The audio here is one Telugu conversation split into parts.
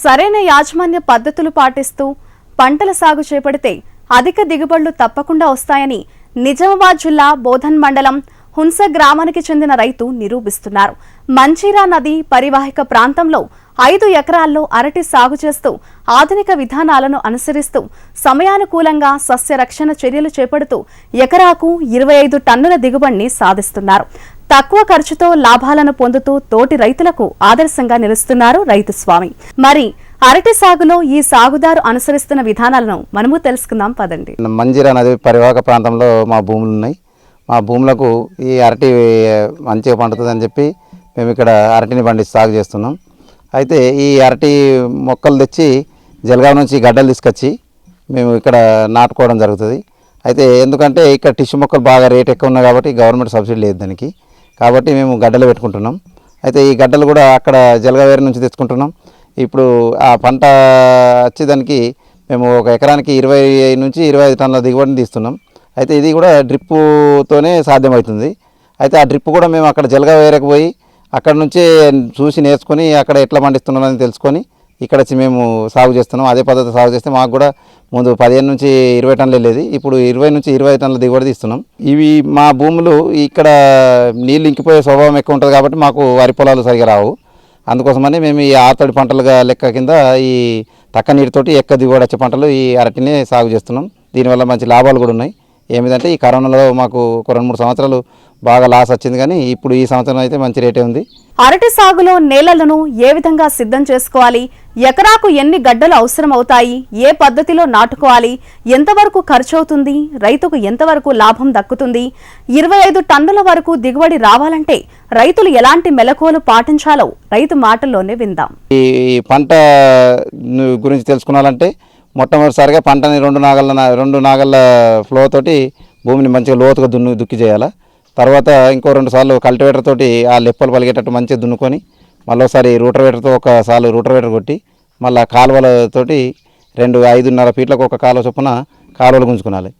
సరైన యాజమాన్య పద్ధతులు పాటిస్తూ పంటల సాగు చేపడితే అధిక దిగుబడులు తప్పకుండా వస్తాయని నిజామాబాద్ జిల్లా బోధన్ మండలం హున్స గ్రామానికి చెందిన రైతు నిరూపిస్తున్నారు. మంచిరా నది పరివాహిక ప్రాంతంలో ఐదు ఎకరాల్లో అరటి సాగు చేస్తూ ఆధునిక విధానాలను అనుసరిస్తూ సమయానుకూలంగా సస్య రక్షణ చర్యలు చేపడుతూ ఎకరాకు ఇరవై ఐదు టన్నుల దిగుబడిని సాధిస్తున్నారు. తక్కువ ఖర్చుతో లాభాలను పొందుతూ తోటి రైతులకు ఆదర్శంగా నిలుస్తున్నారు రైతు స్వామి. మరి అరటి సాగులో ఈ సాగుదారు అనుసరిస్తున్న విధానాలను మనము తెలుసుకుందాం పదండి. మంజీరా నది పరివాహక ప్రాంతంలో మా భూములు ఉన్నాయి. మా భూములకు ఈ అరటి మంచిగా పండుతుందని చెప్పి మేము ఇక్కడ అరటిని పండి సాగు చేస్తున్నాం. అయితే ఈ అరటి మొక్కలు తెచ్చి జలగాం నుంచి గడ్డలు తీసుకొచ్చి మేము ఇక్కడ నాటుకోవడం జరుగుతుంది. అయితే ఎందుకంటే ఇక్కడ టిష్యూ మొక్కలు బాగా రేట్ ఎక్కువ ఉన్నాయి కాబట్టి గవర్నమెంట్ సబ్సిడీ లేదు దానికి. కాబట్టి మేము గడ్డలు పెట్టుకుంటున్నాం. అయితే ఈ గడ్డలు కూడా అక్కడ జలగవేరి నుంచి తెచ్చుకుంటున్నాం. ఇప్పుడు ఆ పంట వచ్చి దానికి మేము ఒక ఎకరానికి ఇరవై నుంచి ఇరవై ఐదు టన్నుల దిగుబడిని తీస్తున్నాం. అయితే ఇది కూడా డ్రిప్పుతోనే సాధ్యమవుతుంది. అయితే ఆ డ్రిప్ కూడా మేము అక్కడ జలగవేరకు పోయి అక్కడ నుంచే చూసి నేర్చుకొని అక్కడ ఎట్లా పండిస్తున్నామని తెలుసుకొని ఇక్కడ వచ్చి మేము సాగు చేస్తున్నాం. అదే పద్ధతి సాగు చేస్తే మాకు కూడా ముందు పదిహేను నుంచి ఇరవై టన్నులు వెళ్ళేది. ఇప్పుడు ఇరవై నుంచి ఇరవై టన్నుల దిగుబడి తీస్తున్నాం. ఇవి మా భూములు ఇక్కడ నీళ్ళు ఇంకిపోయే స్వభావం ఎక్కువ ఉంటుంది కాబట్టి మాకు వరి పొలాలు సరిగా రావు. అందుకోసమని మేము ఈ ఆతడి పంటలుగా లెక్క కింద ఈ తక్కువ నీటితోటి ఎక్కువ దిగుబడి వచ్చే పంటలు ఈ అరటినే సాగు చేస్తున్నాం. దీనివల్ల మంచి లాభాలు కూడా ఉన్నాయి. ఏమిటంటే ఈ కరోనాలో మాకు ఒక రెండు మూడు సంవత్సరాలు బాగా లాస్ వచ్చింది కానీ ఇప్పుడు ఈ సంవత్సరం అయితే మంచి రేటే ఉంది. అరటి సాగులో నేలలను ఏ విధంగా సిద్ధం చేసుకోవాలి? ఎకరాకు ఎన్ని గడ్డలు అవసరం అవుతాయి ఏ పద్ధతిలో నాటుకోవాలి? ఎంతవరకు ఖర్చు అవుతుంది రైతుకు ఎంతవరకు లాభం దక్కుతుంది? ఇరవై ఐదు టన్నుల వరకు దిగుబడి రావాలంటే రైతులు ఎలాంటి మెలకువలు పాటించాలో రైతు మాటల్లోనే విందాం. ఈ పంట గురించి తెలుసుకోవాలంటే మొట్టమొదటిసారిగా పంటని రెండు నాగళ్ళ రెండు నాగళ్ళ ఫ్లో తోటి భూమిని మంచిగా లోతుగా దున్ను దుక్కి చేయాలి. తర్వాత ఇంకో రెండు సార్లు కల్టివేటర్ తోటి ఆ లెప్పలు పలిగేటట్టు మంచిగా దున్నుకొని మళ్ళీ ఒకసారి రూటర్వేటర్తో ఒకసారి రూటర్వేటర్ కొట్టి మళ్ళీ కాలువలతోటి రెండు ఐదున్నర ఫీట్లకు ఒక కాలువ చొప్పున కాలువలు గుంజుకోవాలి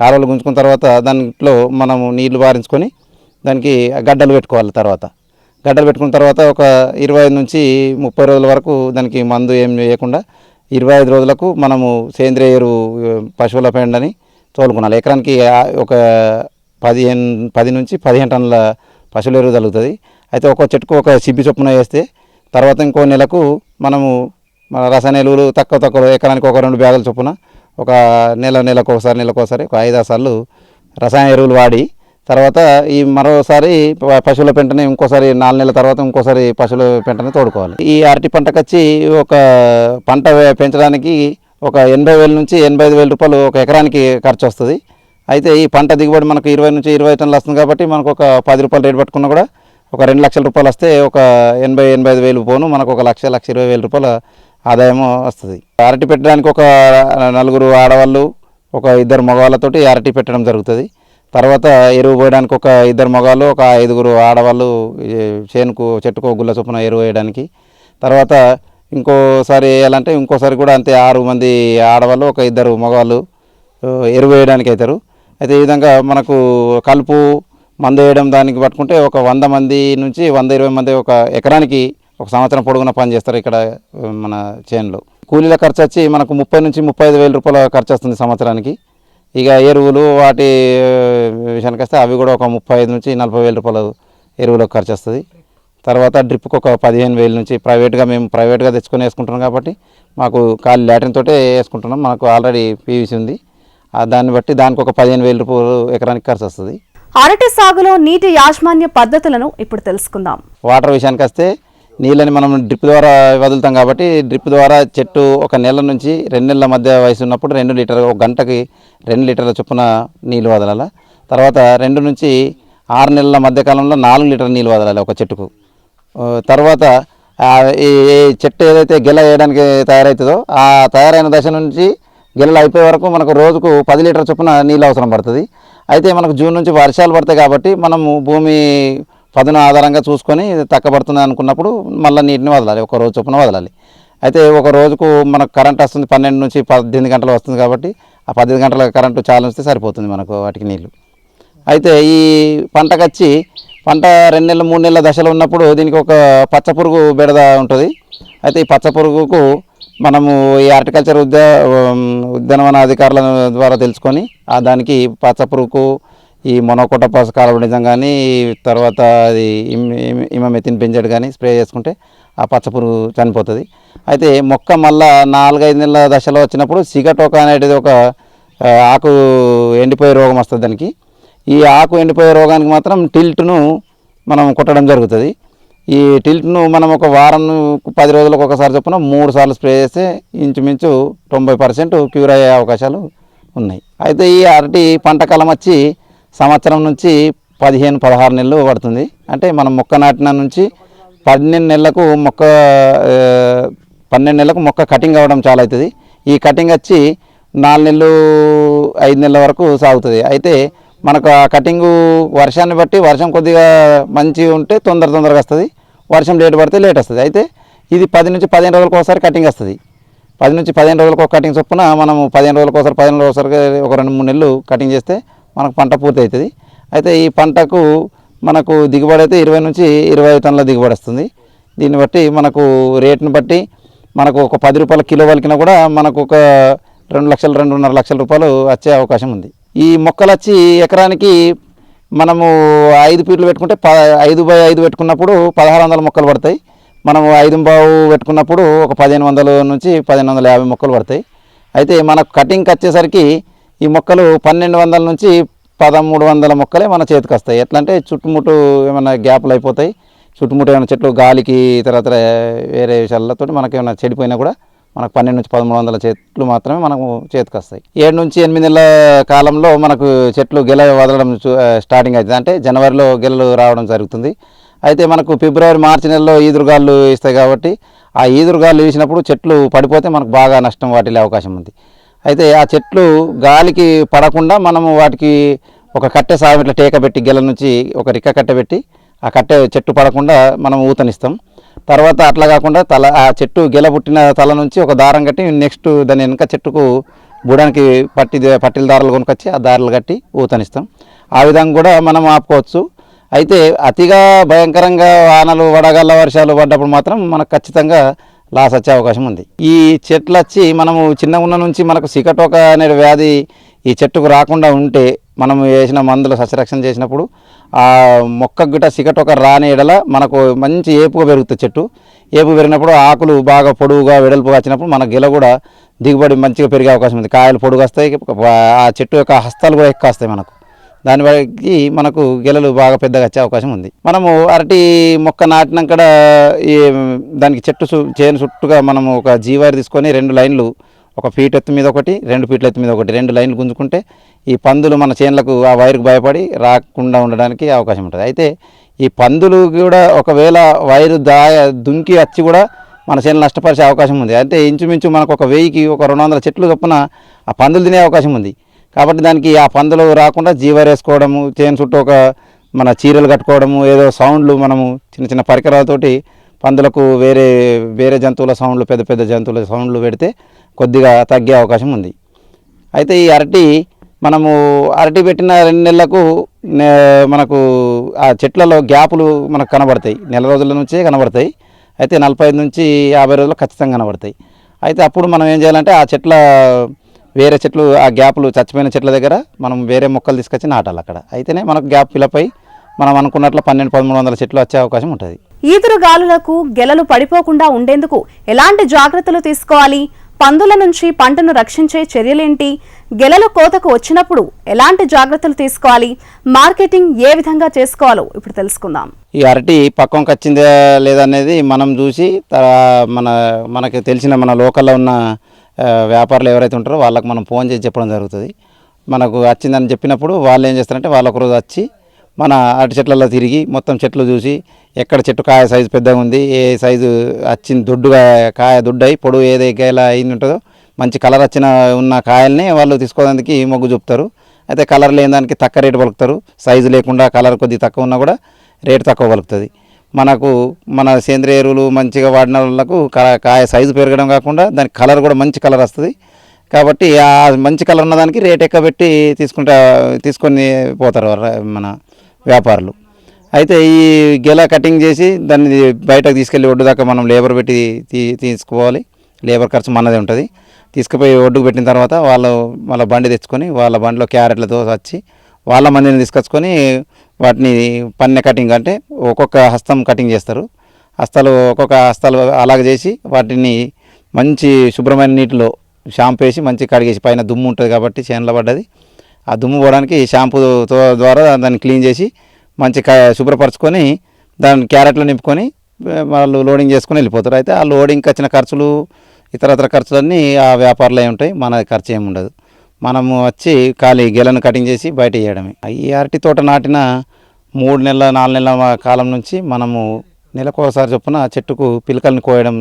కాలువలు గుంజుకున్న తర్వాత దాంట్లో మనము నీళ్ళు బారించుకొని దానికి గడ్డలు పెట్టుకోవాలి తర్వాత. గడ్డలు పెట్టుకున్న తర్వాత ఒక ఇరవై ఐదు నుంచి ముప్పై రోజుల వరకు దానికి మందు ఏం వేయకుండా ఇరవై ఐదు రోజులకు మనము సేంద్రియ ఎరువు పశువుల పెండని తోలుకున్నాలి ఎకరానికి ఒక పదిహేను పది నుంచి పదిహేను టన్నుల పశువుల ఎరువు తగ్గుతుంది అయితే ఒక చెట్టుకు ఒక సిబ్బి చొప్పున వేస్తే తర్వాత ఇంకో నెలకు మనము మన రసాయన ఎరువులు తక్కువ తక్కువ ఎకరానికి ఒక రెండు బ్యాగుల చొప్పున ఒక నెల నెలకు ఒకసారి నెలకు ఒకసారి ఒక ఐదారు సార్లు రసాయన ఎరువులు వాడి తర్వాత ఈ మరోసారి పశువుల పెంటని ఇంకోసారి నాలుగు నెలల తర్వాత ఇంకోసారి పశువుల పెంటని తోడుకోవాలి. ఈ అరటి పంటకు వచ్చి ఒక పంట పెంచడానికి ఒక ఎనభై వేల నుంచి ఎనభై ఐదు వేల రూపాయలు ఒక ఎకరానికి ఖర్చు వస్తుంది అయితే ఈ పంట దిగుబడి మనకు ఇరవై నుంచి ఇరవై టన్నులు వస్తుంది కాబట్టి మనకు ఒక పది రూపాయలు రేటు పట్టుకున్నా కూడా ఒక రెండు లక్షల రూపాయలు వస్తే ఒక ఎనభై ఎనభై ఐదు వేలు పోను. మనకు ఒక లక్ష లక్ష ఇరవై వేల రూపాయల ఆదాయం వస్తుంది. అరటి పెట్టడానికి ఒక నలుగురు ఆడవాళ్ళు ఒక ఇద్దరు మగవాళ్ళతోటి అరటి పెట్టడం జరుగుతుంది. తర్వాత ఎరువు పోయడానికి ఒక ఇద్దరు మగాళ్ళు ఒక ఐదుగురు ఆడవాళ్ళు చేనుకు చెట్టుకు గుల్ల చొప్పున ఎరువు వేయడానికి. తర్వాత ఇంకోసారి వేయాలంటే ఇంకోసారి కూడా అంతే ఆరు మంది ఆడవాళ్ళు ఒక ఇద్దరు మగవాళ్ళు ఎరువు వేయడానికి అవుతారు. అయితే ఈ విధంగా మనకు కలుపు మందు వేయడం దానికి పట్టుకుంటే ఒక వంద మంది నుంచి వంద ఇరవై మంది ఒక ఎకరానికి ఒక సంవత్సరం పొడుగున పని చేస్తారు ఇక్కడ మన చేనులో. కూలీల ఖర్చు వచ్చి మనకు ముప్పై నుంచి ముప్పై ఐదు వేల రూపాయల ఖర్చు వస్తుంది సంవత్సరానికి. ఇక ఎరువులు వాటి విషయానికి వస్తే అవి కూడా ఒక ముప్పై ఐదు నుంచి నలభై వేల రూపాయలు ఎరువులకు ఖర్చు వస్తుంది తర్వాత డ్రిప్కి ఒక పదిహేను వేల నుంచి ప్రైవేట్గా మేము ప్రైవేట్గా తెచ్చుకొని వేసుకుంటున్నాం కాబట్టి మాకు ఖాళీ లాట్రిన్ తోటే వేసుకుంటున్నాం. మాకు ఆల్రెడీ పీవీసీ ఉంది. దాన్ని బట్టి దానికి ఒక పదిహేను వేల రూపాయలు ఎకరానికి ఖర్చు వస్తుంది అరటి సాగులో నీటి యాజమాన్య పద్ధతులను ఇప్పుడు తెలుసుకుందాం. వాటర్ విషయానికి వస్తే నీళ్ళని మనం డ్రిప్ ద్వారా వదులుతాం కాబట్టి డ్రిప్ ద్వారా చెట్టు ఒక నెల నుంచి రెండు నెలల మధ్య వయసు ఉన్నప్పుడు రెండు లీటర్ ఒక గంటకి రెండు లీటర్ల చొప్పున నీళ్ళు వదలాలి. తర్వాత రెండు నుంచి ఆరు నెలల మధ్య కాలంలో నాలుగు లీటర్ల నీళ్ళు వదలాలి ఒక చెట్టుకు. తర్వాత ఈ ఈ చెట్టు ఏదైతే గెల వేయడానికి తయారవుతుందో ఆ తయారైన దశ నుంచి గెలలు అయిపోయే వరకు మనకు రోజుకు పది లీటర్ చొప్పున నీళ్ళు అవసరం పడుతుంది. అయితే మనకు జూన్ నుంచి వర్షాలు పడతాయి కాబట్టి మనము భూమి పదును ఆధారంగా చూసుకొని తక్కబడుతుంది అనుకున్నప్పుడు మళ్ళీ నీటిని వదలాలి ఒక రోజు చొప్పున వదలాలి. అయితే ఒక రోజుకు మనకు కరెంట్ వస్తుంది పన్నెండు నుంచి పద్దెనిమిది గంటలు వస్తుంది కాబట్టి ఆ పద్దెనిమిది గంటల కరెంటు చాలు వస్తే సరిపోతుంది మనకు వాటికి నీళ్ళు అయితే ఈ పంటకు వచ్చి పంట రెండు నెలలు మూడు నెలల దశలో ఉన్నప్పుడు దీనికి ఒక పచ్చ పురుగు బెడద ఉంటుంది. అయితే ఈ పచ్చ పురుగుకు మనము ఈ హార్టికల్చర్ ఉద్యా ఉద్యానవన అధికారుల ద్వారా తెలుసుకొని ఆ దానికి పచ్చ పురుగుకు ఈ మొనోకోటపాస్ కాలబడిజం కానీ తర్వాత అది ఇమమెతిని పెంచడు కానీ స్ప్రే చేసుకుంటే ఆ పచ్చ పురుగు చనిపోతుంది. అయితే మొక్క మళ్ళా నాలుగైదు నెలల దశలో వచ్చినప్పుడు సిగటోక అనేది ఒక ఆకు ఎండిపోయే రోగం వస్తుంది దానికి. ఈ ఆకు ఎండిపోయే రోగానికి మాత్రం టిల్ట్ను మనం కొట్టడం జరుగుతుంది. ఈ టిల్ట్ను మనం ఒక వారం పది రోజులకు ఒకసారి చొప్పున మూడు సార్లు స్ప్రే చేస్తే ఇంచుమించు తొంభై పర్సెంట్ క్యూర్ అయ్యే అవకాశాలు ఉన్నాయి. అయితే ఈ అరటి పంట కాలం వచ్చి సంవత్సరం నుంచి పదిహేను పదహారు నెలలు పడుతుంది. అంటే మనం మొక్క నాటిన నుంచి పన్నెండు నెలలకు మొక్క పన్నెండు నెలలకు మొక్క కటింగ్ అవ్వడం చాలా అవుతుంది. ఈ కటింగ్ వచ్చి నాలుగు నెలలు ఐదు నెలల వరకు సాగుతుంది. అయితే మనకు ఆ కటింగు వర్షాన్ని బట్టి వర్షం కొద్దిగా మంచిగా ఉంటే తొందర తొందరగా వస్తుంది. వర్షం లేట్ పడితే లేట్ వస్తుంది. అయితే ఇది పది నుంచి పదిహేను రోజులకు ఒకసారి కటింగ్ వస్తుంది. పది నుంచి పదిహేను రోజులకు ఒక కటింగ్ చొప్పున మనం పదిహేను రోజులకు ఒకసారి పదిహేను రోజులకు ఒక రెండు మూడు నెలలు కటింగ్ చేస్తే మనకు పంట పూర్తి అవుతుంది అయితే ఈ పంటకు మనకు దిగుబడి అయితే ఇరవై నుంచి ఇరవై ఐదు టన్నుల దిగుబడి వస్తుంది. దీన్ని బట్టి మనకు రేటుని బట్టి మనకు ఒక పది రూపాయల కిలో వలికినా కూడా మనకు ఒక రెండు లక్షలు రెండున్నర లక్షల రూపాయలు వచ్చే అవకాశం ఉంది. ఈ మొక్కలు వచ్చి ఎకరానికి మనము ఐదు పీట్లు పెట్టుకుంటే ప ఐదు బై ఐదు పెట్టుకున్నప్పుడు పదహారు వందల మొక్కలు పడతాయి. మనము ఐదు బావు పెట్టుకున్నప్పుడు ఒక పదిహేను వందల నుంచి పదిహేను వందల యాభై మొక్కలు పడతాయి. అయితే మనకు కటింగ్కి వచ్చేసరికి ఈ మొక్కలు పన్నెండు వందల నుంచి పదమూడు వందల మొక్కలే మన చేతికి వస్తాయి. ఎట్లా అంటే చుట్టుముట్టు ఏమైనా గ్యాప్లు అయిపోతాయి. చుట్టుముట్టు ఏమైనా చెట్లు గాలికి తర్వాత వేరే విషయాలతో మనకి ఏమైనా చెడిపోయినా కూడా మనకు పన్నెండు నుంచి పదమూడు వందల చెట్లు మాత్రమే మనకు చేతికి వస్తాయి. ఏడు నుంచి ఎనిమిది నెలల కాలంలో మనకు చెట్లు గెల వదలడం స్టార్టింగ్ అవుతుంది అంటే జనవరిలో గెలలు రావడం జరుగుతుంది. అయితే మనకు ఫిబ్రవరి మార్చి నెలలో ఈదురుగాళ్ళు ఇస్తాయి కాబట్టి ఆ ఈదురుగాళ్ళు వేసినప్పుడు చెట్లు పడిపోతే మనకు బాగా నష్టం వాటిల్లే అవకాశం ఉంది. అయితే ఆ చెట్లు గాలికి పడకుండా మనము వాటికి ఒక కట్టె సాయం ఇట్లా టేక పెట్టి గెల నుంచి ఒక రిక్క కట్టె పెట్టి ఆ కట్టె చెట్టు పడకుండా మనం ఊతనిస్తాం. తర్వాత అట్లా కాకుండా తల ఆ చెట్టు గెల పుట్టిన తల నుంచి ఒక దారం కట్టి నెక్స్ట్ దాని వెనక చెట్టుకు బుడానికి పట్టి పట్టిల దారాలు కొనుకొచ్చి ఆ దారాలు కట్టి ఊతనిస్తాం. ఆ విధంగా కూడా మనం ఆపుకోవచ్చు. అయితే అతిగా భయంకరంగా వానలు వడగళ్ళ వర్షాలు పడ్డప్పుడు మాత్రం మనకు ఖచ్చితంగా లాస్ వచ్చే అవకాశం ఉంది. ఈ చెట్లు వచ్చి మనము చిన్న ఉన్న నుంచి మనకు సికటోక అనే వ్యాధి ఈ చెట్టుకు రాకుండా ఉంటే మనం వేసిన మందులు సస్యరక్షణ చేసినప్పుడు ఆ మొక్క గిట సికటోక రాని ఎడల మనకు మంచి ఏపుగా పెరుగుతుంది చెట్టు. ఏపు పెరిగినప్పుడు ఆకులు బాగా పొడువుగా వెడల్పుగా వచ్చినప్పుడు మన గిల కూడా దిగుబడి మంచిగా పెరిగే అవకాశం ఉంది. కాయలు పొడుగు వస్తాయి ఆ చెట్టు యొక్క హస్తాలు కూడా ఎక్కువ వస్తాయి మనకు. దాని బట్టి మనకు గెలలు బాగా పెద్దగా వచ్చే అవకాశం ఉంది. మనము అరటి మొక్క నాటినాక ఈ దానికి చెట్టు చేను చుట్టుగా మనము ఒక జీవారి తీసుకొని రెండు లైన్లు ఒక ఫీట్ ఎత్తు మీద ఒకటి రెండు ఫీట్ల ఎత్తు మీద ఒకటి రెండు లైన్లు గుంజుకుంటే ఈ పందులు మన చేనులకు ఆ వైర్కు భయపడి రాకుండా ఉండడానికి అవకాశం ఉంటుంది. అయితే ఈ పందులు కూడా ఒకవేళ వైరు దాయ దుంకి వచ్చి కూడా మన చేను నష్టపరిచే అవకాశం ఉంది. అంటే ఇంచుమించు మనకు ఒక వెయ్యికి ఒక రెండు వందల చెట్లు చొప్పున ఆ పందులు తినే అవకాశం ఉంది. కాబట్టి దానికి ఆ పందులు రాకుండా జీవర్ వేసుకోవడము చేను చుట్టూ ఒక మన చీరలు కట్టుకోవడము ఏదో సౌండ్లు మనము చిన్న చిన్న పరికరాలతోటి పందులకు వేరే వేరే జంతువుల సౌండ్లు పెద్ద పెద్ద జంతువుల సౌండ్లు పెడితే కొద్దిగా తగ్గే అవకాశం ఉంది. అయితే ఈ అరటి మనము అరటి పెట్టిన రెండు నెలలకు నే- మనకు ఆ చెట్లలో గ్యాపులు మనకు కనబడతాయి. నెల రోజుల నుంచే కనబడతాయి. అయితే నలభై ఐదు నుంచి యాభై రోజులు ఖచ్చితంగా కనబడతాయి. అయితే అప్పుడు మనం ఏం చేయాలంటే ఆ చెట్ల వేరే చెట్లు ఆ గ్యాపులు చచ్చిపోయిన చెట్ల దగ్గర మనం వేరే మొక్కలు తీసుకొచ్చి నాటాలి అక్కడ. అయితేనే మనకు గ్యాప్ ఫిలప్ అయ్యి మనం అనుకున్నట్లు పన్నెండు పదమూడు వందల చెట్లు వచ్చే అవకాశం ఉంటుంది. ఈదురు గాలులకు గెలలు పడిపోకుండా ఉండేందుకు ఎలాంటి జాగ్రత్తలు తీసుకోవాలి? పందుల నుంచి పంటను రక్షించే చర్యలేంటి? గెలలు కోతకు వచ్చినప్పుడు ఎలాంటి జాగ్రత్తలు తీసుకోవాలి? మార్కెటింగ్ ఏ విధంగా చేసుకోవాలో ఇప్పుడు తెలుసుకుందాం. ఈ అరటి పక్కంకి వచ్చిందా లేదనేది మనం చూసి మన మనకి తెలిసిన మన లోకల్లో ఉన్న వ్యాపారులు ఎవరైతే ఉంటారో వాళ్ళకి మనం ఫోన్ చేసి చెప్పడం జరుగుతుంది. మనకు వచ్చిందని చెప్పినప్పుడు వాళ్ళు ఏం చేస్తారంటే వాళ్ళు ఒకరోజు వచ్చి మన అటు చెట్లలో తిరిగి మొత్తం చెట్లు చూసి ఎక్కడ చెట్టు కాయ సైజు పెద్దగా ఉంది ఏ సైజు వచ్చింది దొడ్డుగా కాయ దొడ్డయి పొడుగు ఏదే ఇలా అయింది ఉంటుందో మంచి కలర్ వచ్చిన ఉన్న కాయల్ని వాళ్ళు తీసుకోవడానికి మొగ్గు చూపుతారు. అయితే కలర్ లేని దానికి తక్కువ రేటు పలుకుతారు. సైజు లేకుండా కలర్ కొద్దిగా తక్కువ ఉన్నా కూడా రేటు తక్కువ పలుకుతుంది. మనకు మన సేంద్రియ ఎరువులు మంచిగా వాడిన వాళ్ళకు కా- కాయ సైజు పెరగడం కాకుండా దానికి కలర్ కూడా మంచి కలర్ వస్తుంది. కాబట్టి ఆ మంచి కలర్ ఉన్నదానికి రేట్ ఎక్కువ పెట్టి తీసుకుంటా తీసుకొని పోతారు మన వ్యాపారులు. అయితే ఈ గెల కటింగ్ చేసి దాన్ని బయటకు తీసుకెళ్ళి ఒడ్డు దాకా మనం లేబర్ పెట్టి తీ తీసుకోవాలి. లేబర్ ఖర్చు మనదే ఉంటుంది. తీసుకుపోయి ఒడ్డుకు పెట్టిన తర్వాత వాళ్ళు వాళ్ళ బండి తెచ్చుకొని వాళ్ళ బండిలో క్యారెట్లతో వచ్చి వాళ్ళ మందిని తీసుకొచ్చుకొని వాటిని పన్నె కటింగ్ అంటే ఒక్కొక్క హస్తం కటింగ్ చేస్తారు. హస్తాలు ఒక్కొక్క హస్తాలు అలాగ చేసి వాటిని మంచి శుభ్రమైన నీటిలో షాంపూ వేసి మంచి కడిగేసి పైన దుమ్ము ఉంటుంది కాబట్టి చేనులో పడ్డది. ఆ దుమ్ము పోవడానికి షాంపూతో ద్వారా దాన్ని క్లీన్ చేసి మంచి క శుభ్రపరచుకొని దాన్ని క్యారెట్లో నింపుకొని వాళ్ళు లోడింగ్ చేసుకొని వెళ్ళిపోతారు. అయితే ఆ లోడింగ్కి వచ్చిన ఖర్చులు ఇతరత్ర ఖర్చులన్నీ ఆ వ్యాపారులే ఉంటాయి. మన ఖర్చు ఏమి ఉండదు. మనము వచ్చి ఖాళీ గెలను కటింగ్ చేసి బయట వేయడమే. ఈ అరటి తోట నాటిన మూడు నెలల నాలుగు నెలల కాలం నుంచి మనము నెలకోసారి చొప్పున చెట్టుకు పిలకలను కోయడం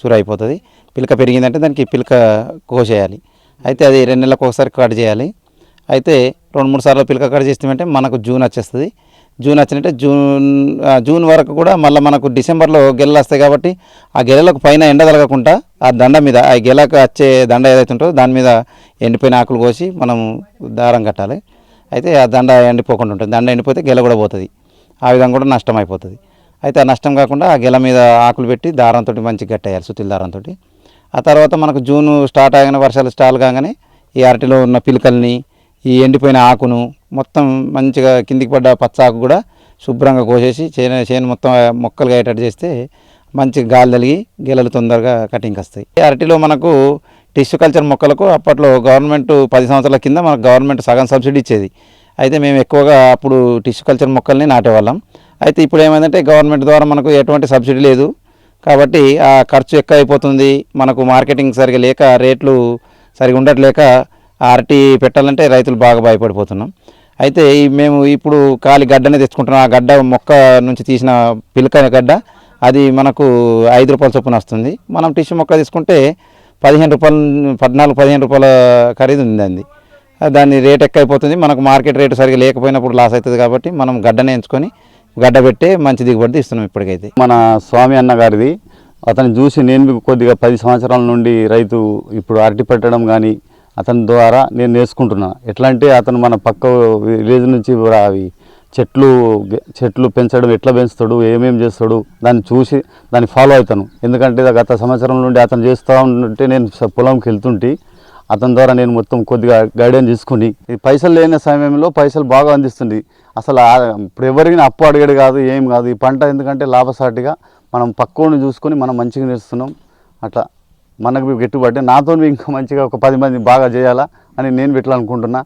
సురు అయిపోతుంది పిలక పెరిగిందంటే దానికి పిలక కోసేయాలి. అయితే అది రెండు నెలలకు ఒకసారి కట్ చేయాలి. అయితే రెండు మూడు సార్లు పిలక కట్ చేస్తామంటే మనకు జూన్ వచ్చేస్తుంది. జూన్ వచ్చినట్టే జూన్ ఆ, జూన్ వరకు కూడా మళ్ళీ మనకు డిసెంబర్లో గెలలు వస్తాయి కాబట్టి ఆ గెలలకు పైన ఎండ తగలకుండా ఆ దండ మీద ఆ గెలకు వచ్చే దండ ఏదైతే ఉంటుందో దాని మీద ఎండిపోయిన ఆకులు కోసి మనం దారం కట్టాలి. అయితే ఆ దండ ఎండిపోకుండా ఉంటుంది. దండ ఎండిపోతే గెల కూడా పోతుంది. ఆ విధంగా కూడా నష్టం అయిపోతుంది. అయితే ఆ నష్టం కాకుండా ఆ గెల మీద ఆకులు పెట్టి దారంతో మంచిగా కట్టేయాలి సుతిల దారంతో ఆ తర్వాత మనకు జూన్ స్టార్ట్ అయిన వర్షాలు స్టార్ట్ కాగానే ఈ అరటిలో ఉన్న పిలకల్ని ఈ ఎండిపోయిన ఆకును మొత్తం మంచిగా కిందికి పడ్డ పచ్చాకు కూడా శుభ్రంగా కోసేసి చేను చేను మొత్తం మొక్కలుగా అయ్యేటట్టు చేస్తే మంచి గాలి తలిగి గెలలు తొందరగా కటింగ్కి వస్తాయి. ఈ అరటిలో మనకు టిష్యూ కల్చర్ మొక్కలకు అప్పట్లో గవర్నమెంట్ పది సంవత్సరాల కింద మనకు గవర్నమెంట్ సగం సబ్సిడీ ఇచ్చేది. అయితే మేము ఎక్కువగా అప్పుడు టిష్యూ కల్చర్ మొక్కల్ని నాటేవాళ్ళం. అయితే ఇప్పుడు ఏమైందంటే గవర్నమెంట్ ద్వారా మనకు ఎటువంటి సబ్సిడీ లేదు. కాబట్టి ఆ ఖర్చు ఎక్కువ అయిపోతుంది మనకు మార్కెటింగ్ సరిగా లేక రేట్లు సరిగా ఉండట్లేక ఆ అరటి పెట్టాలంటే రైతులు బాగా భయపడిపోతున్నాం. అయితే మేము ఇప్పుడు ఖాళీ గడ్డనే తెచ్చుకుంటున్నాం. ఆ గడ్డ మొక్క నుంచి తీసిన పిలక గడ్డ అది మనకు ఐదు రూపాయల చొప్పున వస్తుంది. మనం టిష్యూ మొక్క తీసుకుంటే పదిహేను రూపాయలు పద్నాలుగు పదిహేను రూపాయల ఖరీదు ఉందండి. దాని రేట్ ఎక్కువ అయిపోతుంది మనకు మార్కెట్ రేటు సరిగా లేకపోయినప్పుడు లాస్ అవుతుంది కాబట్టి మనం గడ్డనే ఎంచుకొని గడ్డ పెట్టే మంచి దిగుబడి తీస్తున్నాం ఇప్పటికైతే. మన స్వామి అన్న గారిది అతను చూసి నేను కొద్దిగా పది సంవత్సరాల నుండి రైతు ఇప్పుడు అరటి పెట్టడం కానీ అతని ద్వారా నేను నేర్చుకుంటున్నా. ఎట్లా అంటే అతను మన పక్క విలేజ్ నుంచి అవి చెట్లు చెట్లు పెంచడం ఎట్లా పెంచుతాడు ఏమేమి చేస్తాడు దాన్ని చూసి దాన్ని ఫాలో అవుతాను. ఎందుకంటే గత సంవత్సరం నుండి అతను చేస్తూ ఉంటే నేను పొలంకి వెళ్తుంటే అతని ద్వారా నేను మొత్తం కొద్దిగా గైడెన్స్ తీసుకుని ఈ పైసలు లేని సమయంలో పైసలు బాగా అందిస్తుంది. అసలు ఇప్పుడు ఎవరికి అప్పు అడిగాడు కాదు ఏం కాదు. ఈ పంట ఎందుకంటే లాభసాటిగా మనం పక్కోని చూసుకొని మనం మంచిగా నేర్చుతున్నాం. అట్లా మనకు గిట్టుబడి నాతో ఇంకా మంచిగా ఒక పది మంది బాగా చేయాలా అని నేను పెట్టాలనుకుంటున్నా